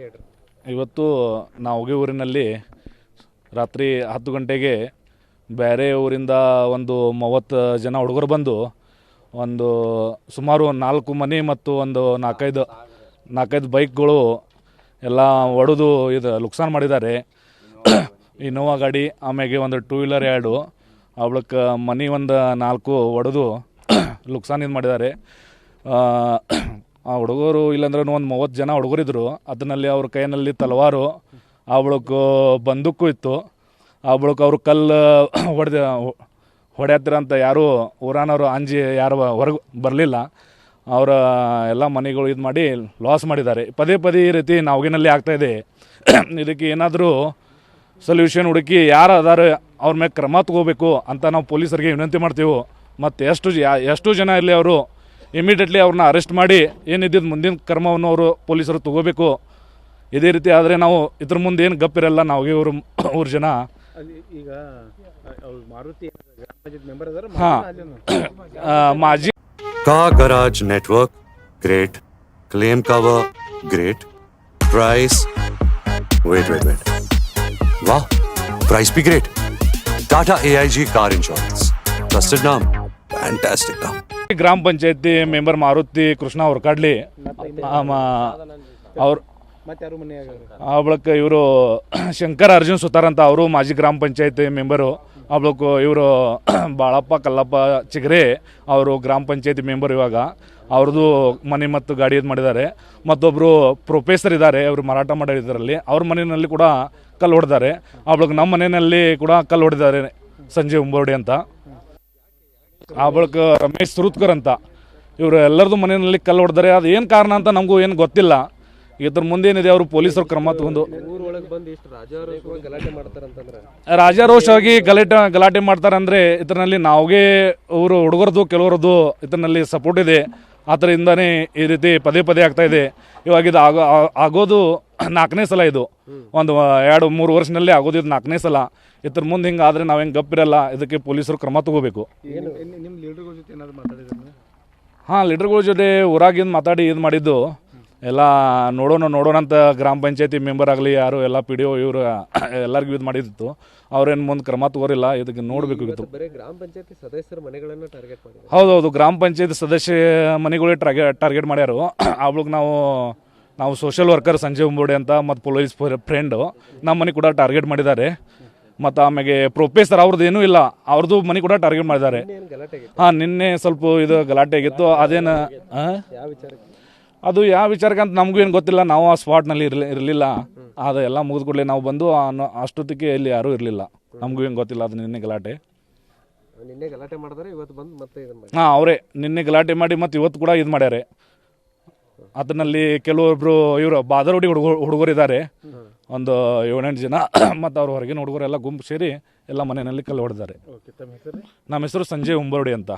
ಹೇಳ್ರಿ ನಾವು ಊರಿನಲ್ಲಿ ರಾತ್ರಿ ಹತ್ತು ಗಂಟೆಗೆ ಬೇರೆ ಊರಿಂದ ಒಂದು ಮೂವತ್ತು ಜನ ಹುಡುಗರು ಬಂದು ಒಂದು ಸುಮಾರು ನಾಲ್ಕು ಮನೆ ಮತ್ತು ಒಂದು ನಾಲ್ಕೈದು ನಾಲ್ಕೈದು ಬೈಕ್ಗಳು ಎಲ್ಲ ಒಡೆದು ಇದು ಲುಕ್ಸಾನ್ ಮಾಡಿದ್ದಾರೆ. ಇನೋವಾ ಗಾಡಿ, ಆಮ್ಯಾಗೆ ಒಂದು ಟೂ ವೀಲರ್ ಎರಡು, ಅವಳಕ್ಕೆ ಮನೆ ಒಂದು ನಾಲ್ಕು ಒಡೆದು ಲುಕ್ಸಾನ್ ಇದು ಮಾಡಿದ್ದಾರೆ. ಆ, ಹುಡುಗರು ಇಲ್ಲಾಂದ್ರೆ ಒಂದು ಮೂವತ್ತು ಜನ ಹುಡುಗರಿದ್ರು. ಅದರಲ್ಲಿ ಅವ್ರ ಕೈಯಲ್ಲಿ ತಲವಾರು ಆ ಬಳಿಕ ಬಂದೂಕು ಇತ್ತು. ಆ ಬಳಿಕ ಅವರು ಕಲ್ಲು ಹೊಡೆದ ಹೊಡೆಯತ್ತಿರ ಅಂತ ಯಾರು ಊರಾನವರು ಅಂಜಿ ಯಾರು ಹೊರಗೆ ಬರಲಿಲ್ಲ. ಅವರ ಎಲ್ಲ ಮನೆಗಳು ಇದು ಮಾಡಿ ಲಾಸ್ ಮಾಡಿದ್ದಾರೆ. ಪದೇ ಪದೇ ಈ ರೀತಿ ನಾವಿನಲ್ಲಿ ಆಗ್ತಾಯಿದೆ ಇದಕ್ಕೆ ಏನಾದರೂ ಸೊಲ್ಯೂಷನ್ ಹುಡುಕಿ ಯಾರು ಅದಾರ ಅವ್ರ ಮೇಲೆ ಕ್ರಮ ತಗೋಬೇಕು ಅಂತ ನಾವು ಪೊಲೀಸರಿಗೆ ವಿನಂತಿ ಮಾಡ್ತೀವಿ. ಮತ್ತು ಎಷ್ಟು ಎಷ್ಟು ಜನ ಇರಲಿ ಅವರು ಇಮಿಡಿಯೇಟ್ಲಿ ಅವ್ರನ್ನ ಅರೆಸ್ಟ್ ಮಾಡಿ ಏನಿದ್ದಿದ್ದ ಮುಂದಿನ ಕ್ರಮವನ್ನು ಅವರು ಪೊಲೀಸರು ತಗೋಬೇಕು. ಇದೇ ರೀತಿ ಆದರೆ ನಾವು ಇದ್ರ ಮುಂದೆ ಏನು ಗಪ್ಪಿರಲ್ಲ ನಾವು ಇವರು ಮೂರು ಜನ. ಈಗ ಮಾಜಿ ಕಾಗರಾಜ್ network great. Claim cover great. Price wait wait wait ವಾ price be great. Tata A I G car insurance. Trusted name. Fantastic name. ಗ್ರಾಮ ಪಂಚಾಯತಿ ಮೆಂಬರ್ ಮಾರುತಿ ಕೃಷ್ಣ ಅವ್ರು ಮನೆಯಾಗ ಆ ಬಳಿಕ ಇವರು ಶಂಕರ್ ಅರ್ಜುನ್ ಸುತಾರ್ ಅಂತ ಅವರು ಮಾಜಿ ಗ್ರಾಮ ಪಂಚಾಯತಿ ಮೆಂಬರು. ಆ ಬಳಿಕ ಇವರು ಬಾಳಪ್ಪ ಕಲ್ಲಪ್ಪ ಚಿಗರೆ ಅವರು ಗ್ರಾಮ ಪಂಚಾಯತಿ ಮೆಂಬರ್ ಇವಾಗ. ಅವ್ರದ್ದು ಮನೆ ಮತ್ತು ಗಾಡಿ ಇದು ಮಾಡಿದ್ದಾರೆ. ಮತ್ತೊಬ್ಬರು ಪ್ರೊಫೆಸರ್ ಇದ್ದಾರೆ ಅವರು ಮಾರಾಟ ಮಾಡೋ ಇದರಲ್ಲಿ. ಅವ್ರ ಮನೆಯಲ್ಲಿ ಕೂಡ ಕಲ್ಲು ಹೊಡೆದಾರೆ. ಆ ಬಳಿಕ ನಮ್ಮ ಮನೆಯಲ್ಲಿ ಕೂಡ ಕಲ್ಲು ಹೊಡೆದಾರೆ ಸಂಜೆ ಉಂಬೋಡಿ ಅಂತ. ಆ ಬಳಿಕ ರಮೇಶ್ ಸುರುತ್ಕರ್ ಅಂತ. ಇವರು ಎಲ್ಲರದು ಮನೆಯಲ್ಲಿ ಕಲ್ಲು ಹೊಡೆದಾರೆ. ಅದು ಏನು ಕಾರಣ ಅಂತ ನಮಗೂ ಏನು ಗೊತ್ತಿಲ್ಲ. ಇದ್ರ ಮುಂದೇನಿದೆ ಅವರು ಪೊಲೀಸರು ಕ್ರಮ ತಗೊಂಡು. ರಾಜಾರೋಷವಾಗಿ ಗಲಾಟೆ ಗಲಾಟೆ ಮಾಡ್ತಾರೆ ಅಂದರೆ ಇದರಲ್ಲಿ ನಾವೇ ಅವರು ಹುಡುಗರದು, ಕೆಲವರದ್ದು ಇದರಲ್ಲಿ ಸಪೋರ್ಟ್ ಇದೆ. ಆದ್ದರಿಂದನೇ ಈ ರೀತಿ ಪದೇ ಪದೇ ಆಗ್ತಾ ಇದೆ. ಇವಾಗ ಇದು ಆಗೋ ಆ- ಆಗೋದು ನಾಲ್ಕನೇ ಸಲ ಇದು. ಒಂದು ಎರಡು ಮೂರು ವರ್ಷದಲ್ಲಿ ಆಗೋದು ಇದು ನಾಲ್ಕನೇ ಸಲ. ಇದ್ರ ಮುಂದೆ ಹಿಂಗೆ ಆದರೆ ನಾವು ಹೆಂಗೆ ಗಪ್ಪಿರಲ್ಲ ಇದಕ್ಕೆ ಪೊಲೀಸರು ಕ್ರಮ ತಗೋಬೇಕು. ಹಾಂ ಲೀಡರ್ಗಳ ಜೊತೆ ಊರಾಗಿಂದ ಮಾತಾಡಿ ಇದು ಮಾಡಿದ್ದು ಎಲ್ಲ ನೋಡೋಣ ನೋಡೋಣ ಅಂತ ಗ್ರಾಮ ಪಂಚಾಯತಿ ಮೆಂಬರ್ ಆಗಲಿ ಯಾರು ಎಲ್ಲ ಪಿ ಡಿ ಒ ಇವರು ಎಲ್ಲರಿಗೂ ಇದು ಮಾಡಿದ್ದಿತ್ತು ಅವ್ರೇನು ಮುಂದೆ ಕ್ರಮ ತಗೋರಿಲ್ಲ ಇದಕ್ಕೆ ನೋಡಬೇಕು ಇತ್ತು ಬರೀ ಗ್ರಾಮ ಪಂಚಾಯತಿ ಸದಸ್ಯರ ಮನೆಗಳನ್ನ ಟಾರ್ಗೆಟ್ ಮಾಡಿ ಹೌದೌದು ಗ್ರಾಮ ಪಂಚಾಯತ್ ಸದಸ್ಯ ಮನೆಗಳೇ ಟ್ರಾಗೆ ಟಾರ್ಗೆಟ್ ಮಾಡ್ಯಾರು. ಅವ್ಳಿಗೆ ನಾವು ನಾವು ಸೋಷಿಯಲ್ ವರ್ಕರ್ ಸಂಜೀವ್ ಅಂಬೋಡಿ ಅಂತ ಮತ್ತು ಪೊಲೀಸ್ ಫ್ರೆಂಡು ನಮ್ಮ ಮನೆ ಕೂಡ ಟಾರ್ಗೆಟ್ ಮಾಡಿದ್ದಾರೆ. ಮತ್ತು ಆಮೇಲೆ ಪ್ರೊಫೆಸರ್ ಅವ್ರದ್ದು ಏನೂ ಇಲ್ಲ ಅವ್ರದ್ದು ಮನೆ ಕೂಡ ಟಾರ್ಗೆಟ್ ಮಾಡಿದ್ದಾರೆ. ಹಾಂ ನಿನ್ನೆ ಸ್ವಲ್ಪ ಇದು ಗಲಾಟೆ ಆಗಿತ್ತು ಅದೇನು ಹಾಂ ಅದು ಯಾವ ವಿಚಾರಕ್ಕೆ ಅಂತ ನಮಗೂ ಏನು ಗೊತ್ತಿಲ್ಲ. ನಾವು ಆ ಸ್ಪಾಟ್ನಲ್ಲಿ ಇರಲಿ ಇರಲಿಲ್ಲ. ಅದು ಎಲ್ಲ ಮುಗಿದ ಕೂಡಲೇ ನಾವು ಬಂದು ಅನ್ನೋ- ಅಷ್ಟೊತ್ತಿಗೆ ಇಲ್ಲಿ ಯಾರೂ ಇರಲಿಲ್ಲ. ನಮಗೂ ಏನು ಗೊತ್ತಿಲ್ಲ. ಅದು ನಿನ್ನೆ ಗಲಾಟೆ. ನಿನ್ನೆ ಗಲಾಟೆ ಮಾಡಿದ್ರೆ ಇವತ್ತು ಬಂದು ಮತ್ತೆ ಇದನ್ನ ಮಾಡಿ. ಹಾಂ ಅವರೇ. ನಿನ್ನೆ ಗಲಾಟೆ ಮಾಡಿ ಮತ್ತು ಇವತ್ತು ಕೂಡ ಇದು ಮಾಡ್ಯಾರೆ. ಅದರಲ್ಲಿ ಕೆಲವೊಬ್ರು ಇವರು ಬಾದರೋಡಿ ಹುಡುಗ ಹುಡುಗರಿದ್ದಾರೆ. ಒಂದು ಏಳೆಂಟು ಜನ. ಮತ್ತು ಅವ್ರ ಹೊರಗಿನ ಹುಡುಗರೆಲ್ಲ ಗುಂಪು ಸೇರಿ ಎಲ್ಲ ಮನೆಯಲ್ಲಿ ಕಲ್ಲು ಹೊಡೆದಾರೆ ಓಕೆ ತಮ್ಮ ಹೆಸರು? ನಮ್ಮ ಹೆಸರು ಸಂಜಯ್ ಉಂಬರ್ಡಿ ಅಂತ.